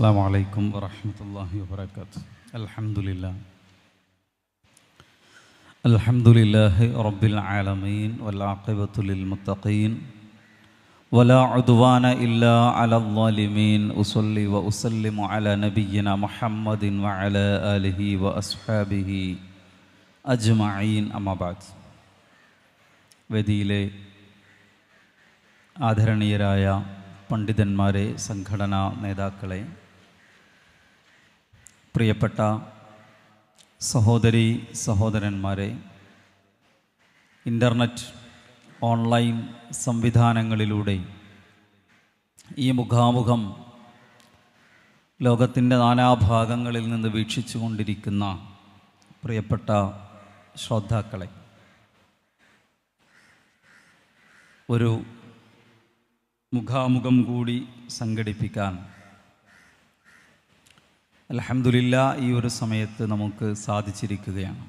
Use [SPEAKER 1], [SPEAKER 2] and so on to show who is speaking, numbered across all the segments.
[SPEAKER 1] السلام عليكم ورحمة الله وبركاته الحمد لله الحمد لله رب العالمين والعاقبة للمتقين ولا عدوان إلا على الظالمين أصلي وأسلم على نبينا محمد وعلى آله وأصحابه أجمعين أما بعد വേദിയിലെ ആദരണീയരായ പണ്ഡിതന്മാരെ സംഘടനാ നേതാക്കളെ പ്രിയപ്പെട്ട സഹോദരി സഹോദരന്മാരെ ഇന്റർനെറ്റ് ഓൺലൈൻ സംവിധാനങ്ങളിലൂടെ ഈ മുഖാമുഖം ലോകത്തിന്റെ നാനാഭാഗങ്ങളിൽ നിന്ന് വീക്ഷിച്ചു കൊണ്ടിരിക്കുന്ന പ്രിയപ്പെട്ട ശ്രോതാക്കളെ ഒരു മുഖാമുഖം കൂടി സംഘടിപ്പിക്കാൻ അലഹമില്ല ഈ ഒരു സമയത്ത് നമുക്ക് സാധിച്ചിരിക്കുകയാണ്.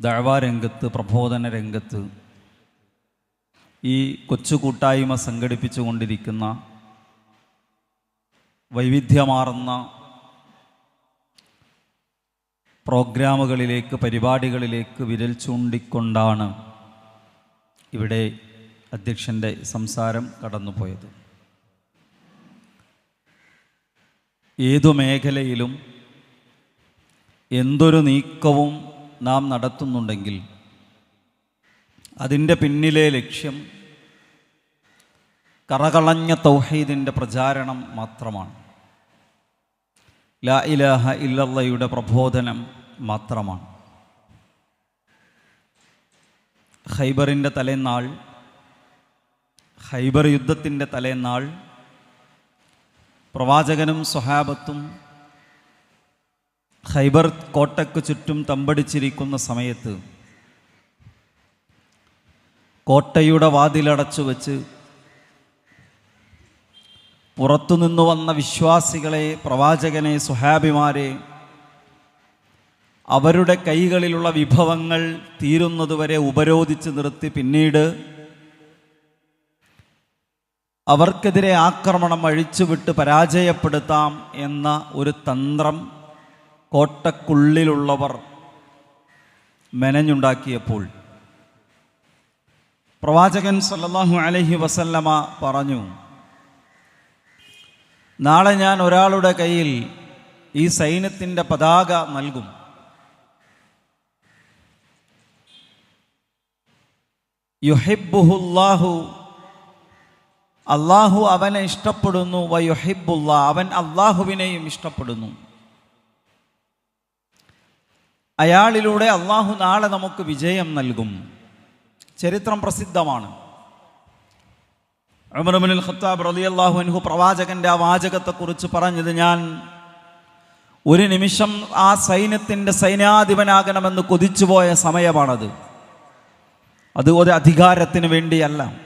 [SPEAKER 1] ദഴവാരംഗത്ത് പ്രബോധന രംഗത്ത് ഈ കൊച്ചു കൂട്ടായ്മ സംഘടിപ്പിച്ചു കൊണ്ടിരിക്കുന്ന വൈവിധ്യമാർന്ന പ്രോഗ്രാമുകളിലേക്ക് പരിപാടികളിലേക്ക് വിരൽ ചൂണ്ടിക്കൊണ്ടാണ് ഇവിടെ അധ്യക്ഷന്റെ സംസാരം കടന്നുപോയത്. ഏതു മേഖലയിലും എന്തൊരു നീക്കവും നാം നടത്തുന്നുണ്ടെങ്കിൽ അതിന്റെ പിന്നിലെ ലക്ഷ്യം കറകളഞ്ഞ തൗഹീദിന്റെ പ്രചാരണം മാത്രമാണ്. ലാ ഇലാഹ ഇല്ലല്ലയുടെ പ്രബോധനം മാത്രമാണ്. ഹൈബറിന്റെ തലേന്നാൾ ഹൈബർ യുദ്ധത്തിന്റെ തലേന്നാൾ പ്രവാചകനും സ്വഹാബത്തും ഹൈബർ കോട്ടയ്ക്ക് ചുറ്റും തമ്പടിച്ചിരിക്കുന്ന സമയത്ത് കോട്ടയുടെ വാതിലടച്ചു വെച്ച് പുറത്തുനിന്നു വന്ന വിശ്വാസികളെ പ്രവാചകനെ സുഹാബിമാരെ അവരുടെ കൈകളിലുള്ള വിഭവങ്ങൾ തീരുന്നതുവരെ ഉപരോധിച്ച് നിർത്തി പിന്നീട് അവർക്കെതിരെ ആക്രമണം അഴിച്ചുവിട്ട് പരാജയപ്പെടുത്താം എന്ന ഒരു തന്ത്രം കോട്ടക്കുള്ളിലുള്ളവർ മെനഞ്ഞുണ്ടാക്കിയപ്പോൾ. പ്രവാചകൻ സല്ലാഹു അലഹി വസല്ലമ പറഞ്ഞു നാളെ ഞാൻ ഒരാളുടെ കയ്യിൽ ഈ സൈന്യത്തിന്റെ പതാക നൽകും. യുഹിബുഹുല്ലാഹു അള്ളാഹു അവനെ ഇഷ്ടപ്പെടുന്നു വയുഹിബുല്ല അവൻ അള്ളാഹുവിനെയും ഇഷ്ടപ്പെടുന്നു. അയാളിലൂടെ അള്ളാഹു നാളെ നമുക്ക് വിജയം നൽകും. ചരിത്രം പ്രസിദ്ധമാണ്. അമർമുൽ ഖത്താബ് അള്ളാഹു അൻഹു പ്രവാചകന്റെ ആ വാചകത്തെക്കുറിച്ച് പറഞ്ഞത് ഞാൻ ഒരു നിമിഷം ആ സൈന്യത്തിന്റെ സൈന്യാധിപനാകണമെന്ന് കൊതിച്ചുപോയ സമയമാണത്. അത് ഒരു അധികാരത്തിന് വേണ്ടിയല്ല.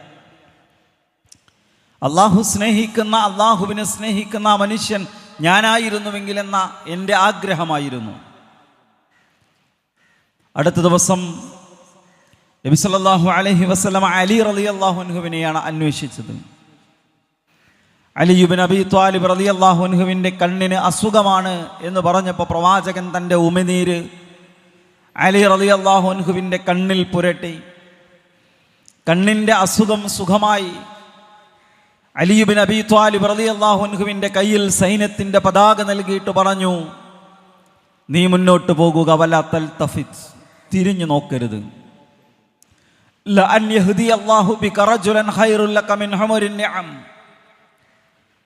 [SPEAKER 1] അള്ളാഹു സ്നേഹിക്കുന്ന അള്ളാഹുവിനെ സ്നേഹിക്കുന്ന മനുഷ്യൻ ഞാനായിരുന്നുവെങ്കിൽ എന്ന എന്റെ ആഗ്രഹമായിരുന്നു. അടുത്ത ദിവസം നബി സല്ലല്ലാഹു അലൈഹി വസല്ലം അലി റളിയല്ലാഹു അൻഹുവിനെയാണ് അന്വേഷിച്ചത്. അലിയുബിൻ അബി ത്വാലിബ് റളിയല്ലാഹു അൻഹുവിന്റെ കണ്ണിന് അസുഖമാണ് എന്ന് പറഞ്ഞപ്പോൾ പ്രവാചകൻ തന്റെ ഉമിനീര് അലി റളിയല്ലാഹു അൻഹുവിന്റെ കണ്ണിൽ പുരട്ടി. കണ്ണിന്റെ അസുഖം സുഖമായി. അലിയുബിൻ അബി ത്വാലിബ് റളിയല്ലാഹു അള്ളാഹുൻഹുവിന്റെ കയ്യിൽ സൈന്യത്തിന്റെ പതാക നൽകിയിട്ട് പറഞ്ഞു നീ മുന്നോട്ട് പോകുക വല തൽ തഫിത് തിരിഞ്ഞു നോക്കരുത്.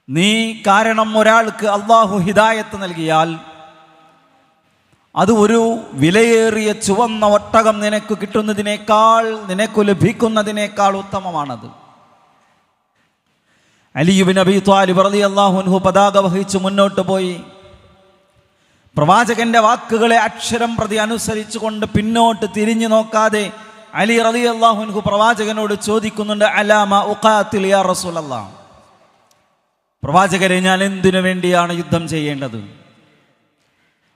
[SPEAKER 1] നീ കാരണം ഒരാൾക്ക് അള്ളാഹു ഹിദായത്ത് നൽകിയാൽ അത് ഒരു വിലയേറിയ ചുവന്ന ഒട്ടകം നിനക്ക് കിട്ടുന്നതിനേക്കാൾ നിനക്ക് ലഭിക്കുന്നതിനേക്കാൾ ഉത്തമമാണത്. അലിയുബിൻ അബി ത്വാലിബ് റളിയല്ലാഹു അൻഹു പതാക വഹിച്ച് മുന്നോട്ട് പോയി. പ്രവാചകന്റെ വാക്കുകളെ അക്ഷരം പ്രതി അനുസരിച്ചുകൊണ്ട് പിന്നോട്ട് തിരിഞ്ഞു നോക്കാതെ അലി റലി അള്ളാഹുൻഹു പ്രവാചകനോട് ചോദിക്കുന്നുണ്ട് അലാമ ഉഖാത്തിൽ പ്രവാചകരെ ഞാൻ എന്തിനു വേണ്ടിയാണ് യുദ്ധം ചെയ്യേണ്ടത്?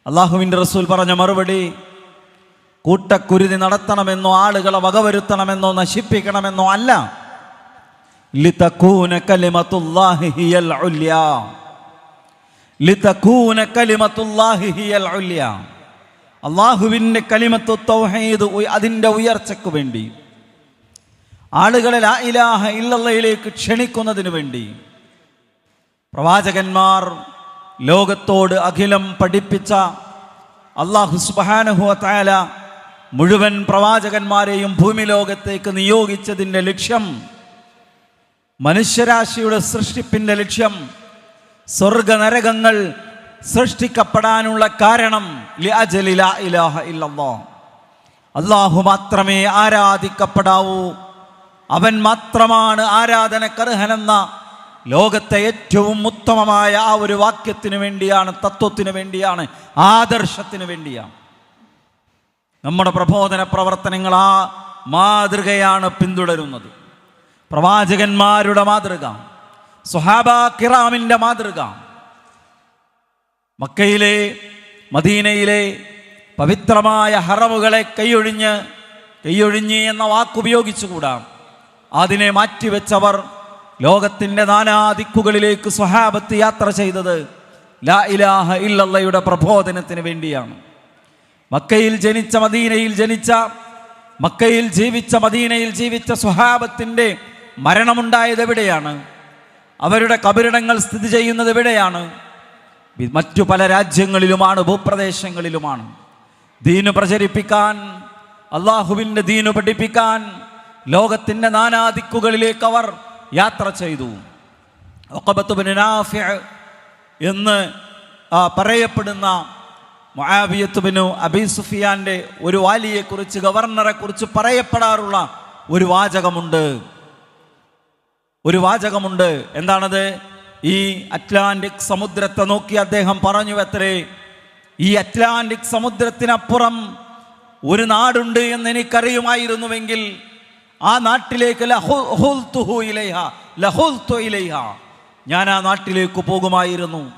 [SPEAKER 1] അള്ളാഹുവിന്റെ റസൂൽ പറഞ്ഞ മറുപടി കൂട്ടക്കുരുതി നടത്തണമെന്നോ ആളുകളെ വകവരുത്തണമെന്നോ നശിപ്പിക്കണമെന്നോ അല്ല. ലിതകൂന കലിമത്തുല്ലാഹി ഹിയൽ ഉല്യ ലിതകൂന കലിമത്തുല്ലാഹി ഹിയൽ ഉല്യ അള്ളാഹുവിന്റെ കലിമത്തു തൗഹീദ് ഉയ- അതിന്റെ ഉയർച്ചയ്ക്ക് വേണ്ടി. ആളുകളെ ലാ ഇലാഹ ഇല്ലല്ലയിലേക്ക് ക്ഷണിക്കുന്നതിന് വേണ്ടി. പ്രവാചകന്മാർ ലോകത്തോട് അഖിലം പഠിപ്പിച്ച അള്ളാഹു സുബാനഹുവ താല മുഴുവൻ പ്രവാചകന്മാരെയും ഭൂമി ലോകത്തേക്ക് നിയോഗിച്ചതിന്റെ ലക്ഷ്യം മനുഷ്യരാശിയുടെ സൃഷ്ടിപ്പിന്റെ ലക്ഷ്യം സ്വർഗനരകങ്ങൾ സൃഷ്ടിക്കപ്പെടാനുള്ള കാരണം. അള്ളാഹു മാത്രമേ ആരാധിക്കപ്പെടാവൂ. അവൻ മാത്രമാണ് ആരാധന ആരാധനക്കർഹനെന്ന ലോകത്തെ ഏറ്റവും ഉത്തമമായ ആ ഒരു വാക്യത്തിന് വേണ്ടിയാണ് തത്വത്തിന് വേണ്ടിയാണ് ആദർശത്തിന് വേണ്ടിയാണ്. നമ്മുടെ പ്രബോധന പ്രവർത്തനങ്ങൾ ആ മാതൃകയാണ് പിന്തുടരുന്നത്. പ്രവാചകന്മാരുടെ മാതൃക സുഹാബ കിറാമിന്റെ മാതൃക. മക്കയിലെ മദീനയിലെ പവിത്രമായ ഹറമുകളെ കൈയൊഴിഞ്ഞ് കൈയൊഴിഞ്ഞ് എന്ന വാക്കുപയോഗിച്ചുകൂടാ. അതിനെ മാറ്റിവെച്ചവർ ലോകത്തിന്റെ നാനാദിക്കുകളിലേക്ക് സ്വഹാബത്ത് യാത്ര ചെയ്തത് ലാ ഇലാഹ ഇല്ലയുടെ പ്രബോധനത്തിന് വേണ്ടിയാണ്. മക്കയിൽ ജനിച്ച മദീനയിൽ ജനിച്ച മക്കയിൽ ജീവിച്ച മദീനയിൽ ജീവിച്ച സ്വഹാബത്തിന്റെ മരണമുണ്ടായത് എവിടെയാണ്? അവരുടെ കബരിടങ്ങൾ സ്ഥിതി ചെയ്യുന്നത് എവിടെയാണ്? മറ്റു പല രാജ്യങ്ങളിലുമാണ് ഭൂപ്രദേശങ്ങളിലുമാണ്. ദീനു പ്രചരിപ്പിക്കാൻ അള്ളാഹുവിന്റെ ദീനു പഠിപ്പിക്കാൻ ലോകത്തിന്റെ നാനാദിക്കുകളിലേക്ക് അവർ യാത്ര ചെയ്തു. എന്ന് പറയപ്പെടുന്ന മൊഹാബിയത്തുബിനു അബി സുഫിയാന്റെ ഒരു വാലിയെക്കുറിച്ച് ഗവർണറെക്കുറിച്ച് പറയപ്പെടാറുള്ള ഒരു വാചകമുണ്ട്. ഒരു വാചകമുണ്ട്. എന്താണത്? ഈ അറ്റ്ലാന്റിക് സമുദ്രത്തെ നോക്കി അദ്ദേഹം പറഞ്ഞു എത്രേ ഈ അറ്റ്ലാന്റിക് സമുദ്രത്തിനപ്പുറം ഒരു നാടുണ്ട് എന്ന് എനിക്കറിയുമായിരുന്നുവെങ്കിൽ ആ നാട്ടിലേക്ക്. ഞാൻ ആ നാട്ടിലേക്ക് പോകുമായിരുന്നു.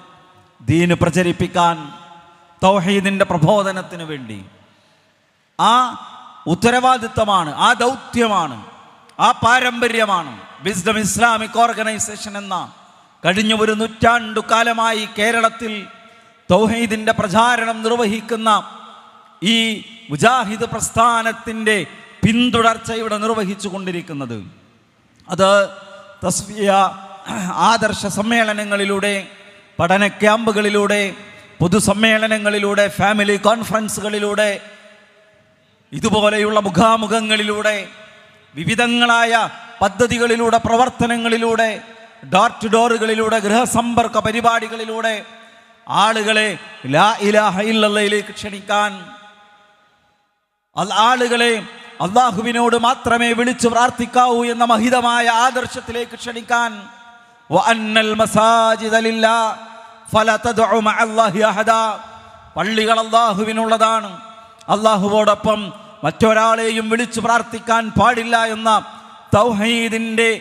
[SPEAKER 1] ദീന് പ്രചരിപ്പിക്കാൻ തൗഹീദിന്റെ പ്രബോധനത്തിന് വേണ്ടി. ആ ഉത്തരവാദിത്തമാണ് ആ ദൗത്യമാണ് ആ പാരമ്പര്യമാണ്. വിസ്ഡം ഇസ്ലാമിക് ഓർഗനൈസേഷൻ എന്ന കഴിഞ്ഞ ഒരു നൂറ്റാണ്ടു കാലമായി കേരളത്തിൽ തൗഹീദിന്റെ പ്രചാരണം നിർവഹിക്കുന്ന ഈ മുജാഹിദ് പ്രസ്ഥാനത്തിന്റെ പിന്തുടർച്ച ഇവിടെ നിർവഹിച്ചു കൊണ്ടിരിക്കുന്നത്. അത് തസ്ഫിയ ആദർശ സമ്മേളനങ്ങളിലൂടെ പഠന ക്യാമ്പുകളിലൂടെ പൊതുസമ്മേളനങ്ങളിലൂടെ ഫാമിലി കോൺഫറൻസുകളിലൂടെ ഇതുപോലെയുള്ള മുഖാമുഖങ്ങളിലൂടെ വിവിധങ്ങളായ പദ്ധതികളിലൂടെ പ്രവർത്തനങ്ങളിലൂടെ ഡോർ ടു ഡോറുകളിലൂടെ ഗൃഹസമ്പർക്ക പരിപാടികളിലൂടെ ആളുകളെ ലാ ഇലാഹ ക്ഷണിക്കാൻ ആളുകളെ അള്ളാഹുവിനോട് മാത്രമേ വിളിച്ചു പ്രാർത്ഥിക്കാവൂ എന്ന മഹിതമായ ആദർശത്തിലേക്ക് ക്ഷണിക്കാൻ. പള്ളികൾ അള്ളാഹുവിനുള്ളതാണ് അള്ളാഹുവോടൊപ്പം മറ്റൊരാളെയും വിളിച്ചു പ്രാർത്ഥിക്കാൻ പാടില്ല എന്ന തൗഹീദിന്റെ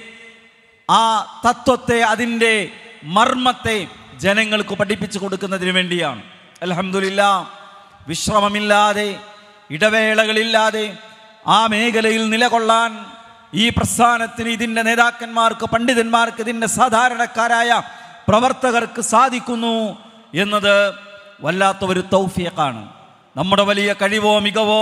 [SPEAKER 1] ആ തത്വത്തെ അതിന്റെ മർമ്മത്തെ ജനങ്ങൾക്ക് പഠിപ്പിച്ചു കൊടുക്കുന്നതിന് വേണ്ടിയാണ്. അലഹമില്ല വിശ്രമമില്ലാതെ ഇടവേളകളില്ലാതെ ആ മേഖലയിൽ നിലകൊള്ളാൻ ഈ പ്രസ്ഥാനത്തിന് ഇതിന്റെ നേതാക്കന്മാർക്ക് പണ്ഡിതന്മാർക്ക് ഇതിന്റെ സാധാരണക്കാരായ പ്രവർത്തകർക്ക് സാധിക്കുന്നു എന്നത് വല്ലാത്ത ഒരു തൗഫിയക്കാണ് നമ്മുടെ വലിയ കഴിവോ മികവോ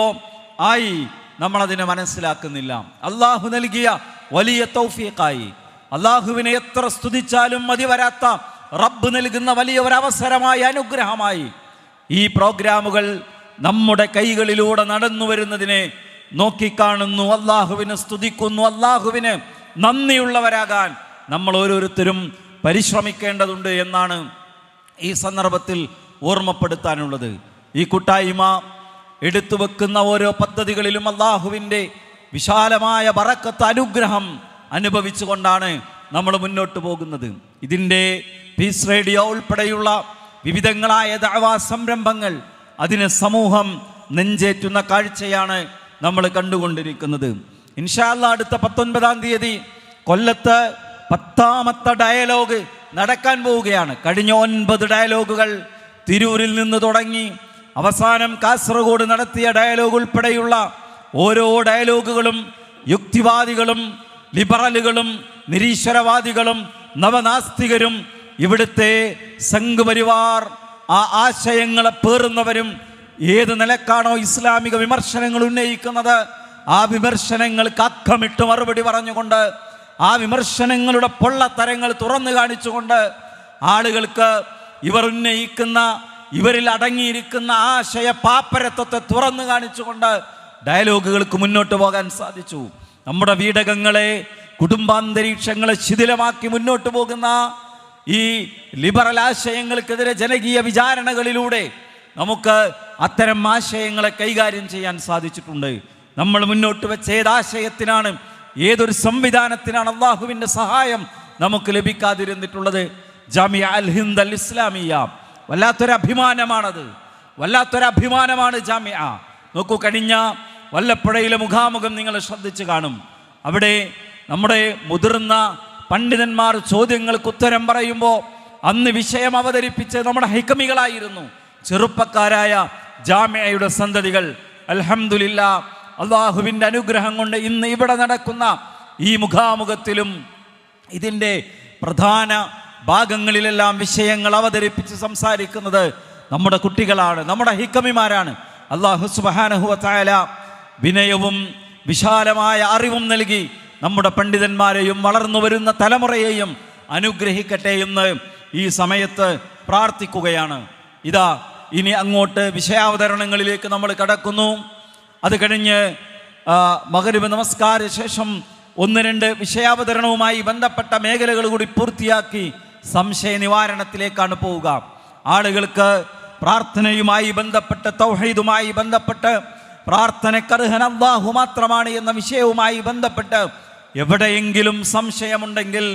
[SPEAKER 1] ആയി നമ്മളതിനെ മനസ്സിലാക്കുന്നില്ല. അള്ളാഹു നൽകിയ വലിയ തൗഫീഖായി. അള്ളാഹുവിനെ എത്ര സ്തുതിച്ചാലും മതി വരാത്ത റബ്ബ് നൽകുന്ന വലിയ ഒരു അവസരമായി അനുഗ്രഹമായി ഈ പ്രോഗ്രാമുകൾ നമ്മുടെ കൈകളിലൂടെ നടന്നു വരുന്നതിനെ നോക്കിക്കാണുന്നു. അള്ളാഹുവിനെ സ്തുതിക്കുന്നു. അള്ളാഹുവിന് നന്ദിയുള്ളവരാകാൻ നമ്മൾ ഓരോരുത്തരും പരിശ്രമിക്കേണ്ടതുണ്ട് എന്നാണ് ഈ സന്ദർഭത്തിൽ ഓർമ്മപ്പെടുത്താനുള്ളത്. ഈ കൂട്ടായ്മ എടുത്തു വെക്കുന്ന ഓരോ പദ്ധതികളിലും അള്ളാഹുവിന്റെ വിശാലമായ ബറക്കത്ത് അനുഗ്രഹം അനുഭവിച്ചുകൊണ്ടാണ് നമ്മൾ മുന്നോട്ട് പോകുന്നത്. ഇതിന്റെ പീസ് റേഡിയോ ഉൾപ്പെടെയുള്ള വിവിധങ്ങളായ ദഅവാ സംരംഭങ്ങൾ അതിന് സമൂഹം നെഞ്ചേറ്റുന്ന കാഴ്ചയാണ് നമ്മൾ കണ്ടുകൊണ്ടിരിക്കുന്നത്. ഇൻഷാല്ല അടുത്ത പത്തൊൻപതാം തീയതി കൊല്ലത്ത് പത്താമത്തെ ഡയലോഗ് നടക്കാൻ പോവുകയാണ്. കഴിഞ്ഞ ഒൻപത് ഡയലോഗുകൾ തിരൂരിൽ നിന്ന് തുടങ്ങി അവസാനം കാസർഗോഡ് നടത്തിയ ഡയലോഗ് ഉൾപ്പെടെയുള്ള ഓരോ ഡയലോഗുകളും യുക്തിവാദികളും ലിബറലുകളും നിരീശ്വരവാദികളും നവനാസ്തികരും ഇവിടുത്തെ സംഘപരിവാർ ആ ആശയങ്ങളെ പേറുന്നവരും ഏത് നിലക്കാണോ ഇസ്ലാമിക വിമർശനങ്ങൾ ഉന്നയിക്കുന്നത് ആ വിമർശനങ്ങൾ കക്കമിട്ട് മറുപടി പറഞ്ഞുകൊണ്ട് ആ വിമർശനങ്ങളുടെ പൊള്ളത്തരങ്ങൾ തുറന്നു കാണിച്ചുകൊണ്ട് ആളുകൾക്ക് ഇവർ ഉന്നയിക്കുന്ന ഇവരിൽ അടങ്ങിയിരിക്കുന്ന ആശയ പാപ്പരത്വത്തെ തുറന്നു കാണിച്ചുകൊണ്ട് ഡയലോഗുകൾക്ക് മുന്നോട്ട് പോകാൻ സാധിച്ചു. നമ്മുടെ വീടകങ്ങളെ കുടുംബാന്തരീക്ഷങ്ങളെ ശിഥിലമാക്കി മുന്നോട്ട് പോകുന്ന ഈ ലിബറൽ ആശയങ്ങൾക്കെതിരെ ജനകീയ വിചാരണകളിലൂടെ നമുക്ക് അത്തരം ആശയങ്ങളെ കൈകാര്യം ചെയ്യാൻ സാധിച്ചിട്ടുണ്ട്. നമ്മൾ മുന്നോട്ട് വെച്ച ഏതാശയത്തിനാണ് ഏതൊരു സംവിധാനത്തിനാണ് അള്ളാഹുവിന്റെ സഹായം നമുക്ക് ലഭിക്കാതിരുന്നിട്ടുള്ളത്? ജാമിയ അൽ ഹിന്ദ് അൽ ഇസ്ലാമിയ. വല്ലാത്തൊരു അഭിമാനമാണത് ജാമ്യ. നോക്കൂ കഴിഞ്ഞ വല്ലപ്പുഴയിലെ മുഖാമുഖം നിങ്ങൾ ശ്രദ്ധിച്ചു കാണും. അവിടെ നമ്മുടെ മുതിർന്ന പണ്ഡിതന്മാർ ചോദ്യങ്ങൾക്ക് ഉത്തരം പറയുമ്പോൾ അന്ന് വിഷയം അവതരിപ്പിച്ച് നമ്മുടെ ഹൈക്കമികളായിരുന്നു. ചെറുപ്പക്കാരായ ജാമ്യയുടെ സന്തതികൾ. അൽഹംദുലില്ല അള്ളാഹുവിന്റെ അനുഗ്രഹം കൊണ്ട് ഇന്ന് ഇവിടെ നടക്കുന്ന ഈ മുഖാമുഖത്തിലും ഇതിന്റെ പ്രധാന ഭാഗങ്ങളിലെല്ലാം വിഷയങ്ങൾ അവതരിപ്പിച്ച് സംസാരിക്കുന്നത് നമ്മുടെ കുട്ടികളാണ് നമ്മുടെ ഹിക്കമിമാരാണ്. അള്ളാഹു സുബാനഹുവത്തായ വിനയവും വിശാലമായ അറിവും നൽകി നമ്മുടെ പണ്ഡിതന്മാരെയും വളർന്നു വരുന്ന തലമുറയെയും അനുഗ്രഹിക്കട്ടെ എന്ന് ഈ സമയത്ത് പ്രാർത്ഥിക്കുകയാണ്. ഇതാ ഇനി അങ്ങോട്ട് വിഷയാവതരണങ്ങളിലേക്ക് നമ്മൾ കടക്കുന്നു. അത് കഴിഞ്ഞ് മകരുവ് നമസ്കാര ശേഷം ഒന്ന് രണ്ട് വിഷയാവതരണവുമായി ബന്ധപ്പെട്ട മേഖലകൾ കൂടി പൂർത്തിയാക്കി സംശയ നിവാരണത്തിലേക്കാണ് പോവുക. ആളുകൾക്ക് പ്രാർത്ഥനയുമായി ബന്ധപ്പെട്ട് തൗഹീദുമായി ബന്ധപ്പെട്ട് പ്രാർത്ഥനക്കർഹൻ അള്ളാഹു മാത്രമാണ് എന്ന വിഷയവുമായി ബന്ധപ്പെട്ട് എവിടെയെങ്കിലും സംശയമുണ്ടെങ്കിൽ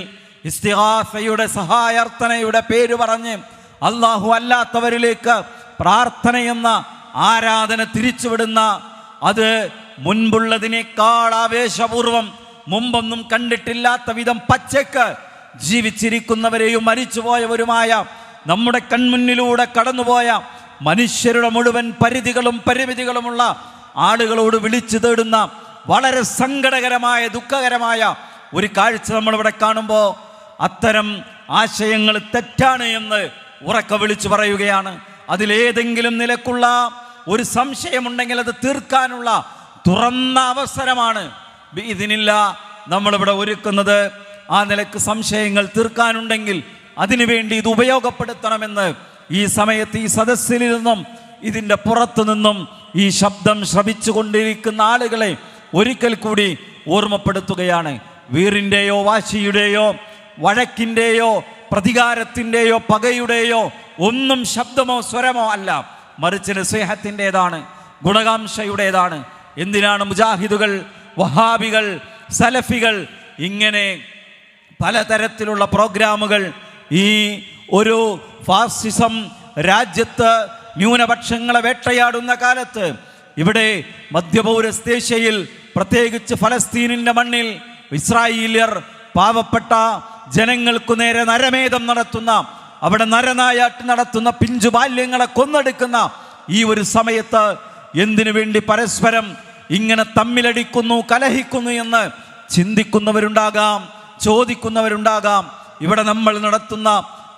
[SPEAKER 1] ഇസ്തിഹാഫയുടെ സഹായാർത്ഥനയുടെ പേര് പറഞ്ഞ് അള്ളാഹു അല്ലാത്തവരിലേക്ക് പ്രാർത്ഥനയെന്ന ആരാധന തിരിച്ചുവിടുന്ന അത് മുൻപുള്ളതിനേക്കാൾ ആവേശപൂർവം മുമ്പൊന്നും കണ്ടിട്ടില്ലാത്ത വിധം പച്ചക്ക് ജീവിച്ചിരിക്കുന്നവരെയും മരിച്ചുപോയവരുമായ നമ്മുടെ കൺമുന്നിലൂടെ കടന്നുപോയ മനുഷ്യരുടെ മുഴുവൻ പരിധികളും പരിമിതികളുമുള്ള ആളുകളോട് വിളിച്ചു തേടുന്ന വളരെ സങ്കടകരമായ ദുഃഖകരമായ ഒരു കാഴ്ച നമ്മളിവിടെ കാണുമ്പോൾ അത്തരം ആശയങ്ങൾ തെറ്റാണ് എന്ന് ഉറക്ക വിളിച്ചു പറയുകയാണ്. അതിലേതെങ്കിലും നിലക്കുള്ള ഒരു സംശയമുണ്ടെങ്കിൽ അത് തീർക്കാനുള്ള തുറന്ന അവസരമാണ്. ഇതിനില്ല നമ്മളിവിടെ ഒരുക്കുന്നത് ആ നിലയ്ക്ക് സംശയങ്ങൾ തീർക്കാനുണ്ടെങ്കിൽ അതിനുവേണ്ടി ഇത് ഉപയോഗപ്പെടുത്തണമെന്ന് ഈ സമയത്ത് ഈ സദസ്സിൽ നിന്നും ഇതിന്റെ പുറത്തു നിന്നും ഈ ശബ്ദം ശ്രവിച്ചു കൊണ്ടിരിക്കുന്ന ആളുകളെ ഒരിക്കൽ കൂടി ഓർമ്മപ്പെടുത്തുകയാണ്. വീറിന്റെയോ വാശിയുടെയോ വഴക്കിന്റെയോ പ്രതികാരത്തിന്റെയോ പകയുടെയോ ഒന്നും ശബ്ദമോ സ്വരമോ അല്ല. മറിച്ച് നസേഹത്തിന്റെതാണ് ഗുണകാംക്ഷയുടേതാണ്. എന്തിനാണ് മുജാഹിദുകൾ വഹാബികൾ സലഫികൾ ഇങ്ങനെ പലതരത്തിലുള്ള പ്രോഗ്രാമുകൾ. ഈ ഒരു ഫാസിസം രാജ്യത്ത് ന്യൂനപക്ഷങ്ങളെ വേട്ടയാടുന്ന കാലത്ത് ഇവിടെ മധ്യപൗരസ്തേഷ്യയിൽ പ്രത്യേകിച്ച് ഫലസ്തീനിന്റെ മണ്ണിൽ ഇസ്രായേലിയർ പാവപ്പെട്ട ജനങ്ങൾക്കു നേരെ നരമേധം നടത്തുന്ന അവിടെ നരനായാട്ട് നടത്തുന്ന പിഞ്ചു ബാല്യങ്ങളെ കൊന്നെടുക്കുന്ന ഈ ഒരു സമയത്ത് എന്തിനു വേണ്ടി പരസ്പരം ഇങ്ങനെ തമ്മിലടിക്കുന്നു കലഹിക്കുന്നു എന്ന് ചിന്തിക്കുന്നവരുണ്ടാകാം. ചോദിക്കുന്നവരുണ്ടാകാം. ഇവിടെ നമ്മൾ നടത്തുന്ന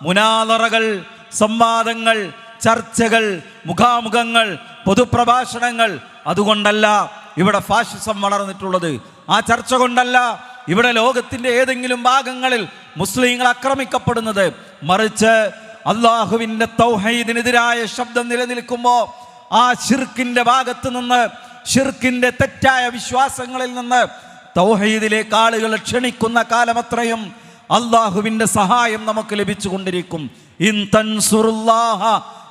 [SPEAKER 1] മുനാലറകൾ സംവാദങ്ങൾ ചർച്ചകൾ മുഖാമുഖങ്ങൾ പൊതുപ്രഭാഷണങ്ങൾ അതുകൊണ്ടല്ല ഇവിടെ ഫാഷിസം വളർന്നിട്ടുള്ളത്. ആ ചർച്ച കൊണ്ടല്ല ഇവിടെ ലോകത്തിന്റെ ഏതെങ്കിലും ഭാഗങ്ങളിൽ മുസ്ലിങ്ങൾ ആക്രമിക്കപ്പെടുന്നത്. മറിച്ച് അള്ളാഹുവിന്റെ തൗഹീദിനെതിരായ ശബ്ദം നിലനിൽക്കുമ്പോൾ ആ ഷിർക്കിന്റെ ഭാഗത്ത് നിന്ന് ഷിർക്കിന്റെ തെറ്റായ വിശ്വാസങ്ങളിൽ നിന്ന് തൗഹീദിലേക്ക് ആളുകൾ ക്ഷണിക്കുന്ന കാലമത്രയും അള്ളാഹുവിന്റെ സഹായം നമുക്ക് ഇൻ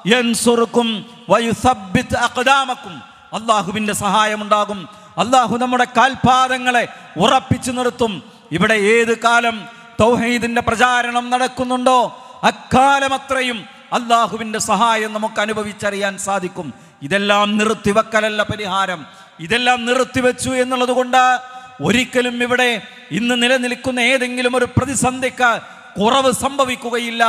[SPEAKER 1] യൻസുറുക്കും വയുസബ്ബിത് അഖ്ദാമക്കും. അള്ളാഹുവിന്റെ സഹായമുണ്ടാകും. അള്ളാഹു നമ്മുടെ കാൽപാദങ്ങളെ ഉറപ്പിച്ചു നിർത്തും. ഇവിടെ ഏത് കാലം തൗഹീദിന്റെ പ്രചാരണം നടക്കുന്നുണ്ടോ? അക്കാലമത്രയും അള്ളാഹുവിന്റെ സഹായം നമുക്ക് അനുഭവിച്ചറിയാൻ സാധിക്കും. ഇതെല്ലാം നിർത്തിവെക്കലല്ല പരിഹാരം. ഇതെല്ലാം നിർത്തിവെച്ചു എന്നുള്ളത് കൊണ്ട് ഒരിക്കലും ഇവിടെ ഇന്ന് നിലനിൽക്കുന്ന ഏതെങ്കിലും ഒരു പ്രതിസന്ധിക്ക് കുറവ് സംഭവിക്കുകയില്ല.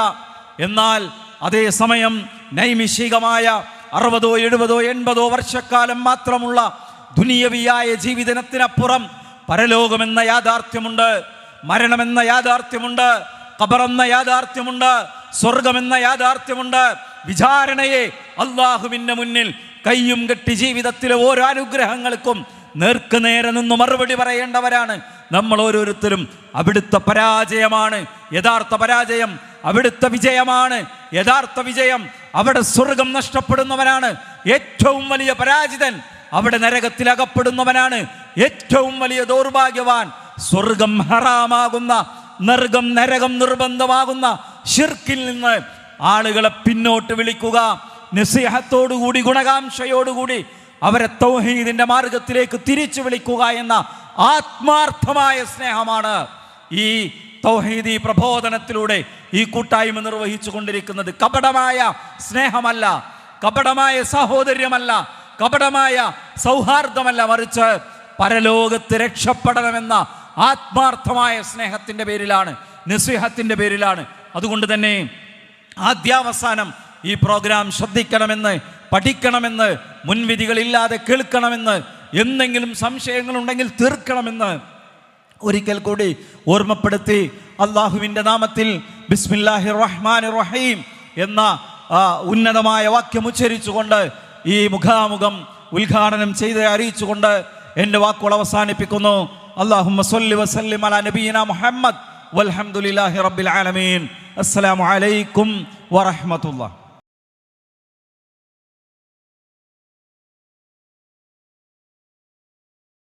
[SPEAKER 1] എന്നാൽ അതേസമയം നൈമിഷികമായ അറുപതോ എഴുപതോ എൺപതോ വർഷക്കാലം മാത്രമുള്ള ദുനിയവിയായ ജീവിതത്തിനപ്പുറം പരലോകമെന്ന യാഥാർത്ഥ്യമുണ്ട് മരണമെന്ന യാഥാർത്ഥ്യമുണ്ട് കബറെന്ന യാഥാർത്ഥ്യമുണ്ട് സ്വർഗമെന്ന യാഥാർത്ഥ്യമുണ്ട് വിചാരണയെ അള്ളാഹുവിന്റെ മുന്നിൽ കയ്യും കെട്ടി ജീവിതത്തിലെ ഓരോ അനുഗ്രഹങ്ങൾക്കും നേർക്ക് നേരെ നിന്ന് മറുപടി പറയേണ്ടവരാണ്. നമ്മൾ ഓരോരുത്തരും അവിടുത്തെ പരാജയമാണ്. യഥാർത്ഥ പരാജയം അവിടുത്തെ വിജയമാണ്. യഥാർത്ഥ വിജയം അവിടെ സ്വർഗം നഷ്ടപ്പെടുന്നവനാണ്. ഏറ്റവും വലിയ പരാജിതൻ അവിടെ നരകത്തിൽ അകപ്പെടുന്നവനാണ്. ഏറ്റവും വലിയ ദൗർഭാഗ്യവാൻ സ്വർഗം ഹറാമാകുന്ന നർഗം നരകം നിർബന്ധമാകുന്ന ഷിർക്കിൽ നിന്ന് ആളുകളെ പിന്നോട്ട് വിളിക്കുക നിസ്സേഹത്തോടുകൂടി ഗുണകാംക്ഷയോടുകൂടി അവരെ തൗഹീദിന്റെ മാർഗത്തിലേക്ക് തിരിച്ചു വിളിക്കുക എന്ന ആത്മാർത്ഥമായ സ്നേഹമാണ് ഈ തൗഹീദി പ്രബോധനത്തിലൂടെ ഈ കൂട്ടായ്മ നിർവഹിച്ചു കൊണ്ടിരിക്കുന്നത് കപടമായ സ്നേഹമല്ല കപടമായ സഹോദര്യമല്ല കപടമായ സൗഹാർദ്ദമല്ല മറിച്ച് പരലോകത്ത് രക്ഷപ്പെടണമെന്ന ആത്മാർത്ഥമായ സ്നേഹത്തിന്റെ പേരിലാണ് നിസ്സേഹത്തിന്റെ പേരിലാണ്. അതുകൊണ്ട് തന്നെ ആദ്യാവസാനം ഈ പ്രോഗ്രാം ശ്രദ്ധിക്കണമെന്ന് പഠിക്കണമെന്ന് മുൻവിധികളില്ലാതെ കേൾക്കണമെന്ന് എന്തെങ്കിലും സംശയങ്ങളുണ്ടെങ്കിൽ തീർക്കണമെന്ന് ഒരിക്കൽ കൂടി ഓർമ്മപ്പെടുത്തി അള്ളാഹുവിന്റെ നാമത്തിൽ ബിസ്മില്ലാഹി റഹ്മാൻ റഹീം എന്ന ഉന്നതമായ വാക്യം ഉച്ചരിച്ചുകൊണ്ട് ഈ മുഖാമുഖം ഉദ്ഘാടനം ചെയ്ത് അറിയിച്ചുകൊണ്ട് എന്റെ വാക്കുകൾ അവസാനിപ്പിക്കുന്നു. അള്ളാഹു വസല്ലി വസല്ലിം അല നബീന മുഹമ്മദ് വൽഹംദുലില്ലാഹി റബ്ബിൽ ആലമീൻ അസ്സലാമു അലൈക്കും വറഹ്മത്തുള്ളാഹി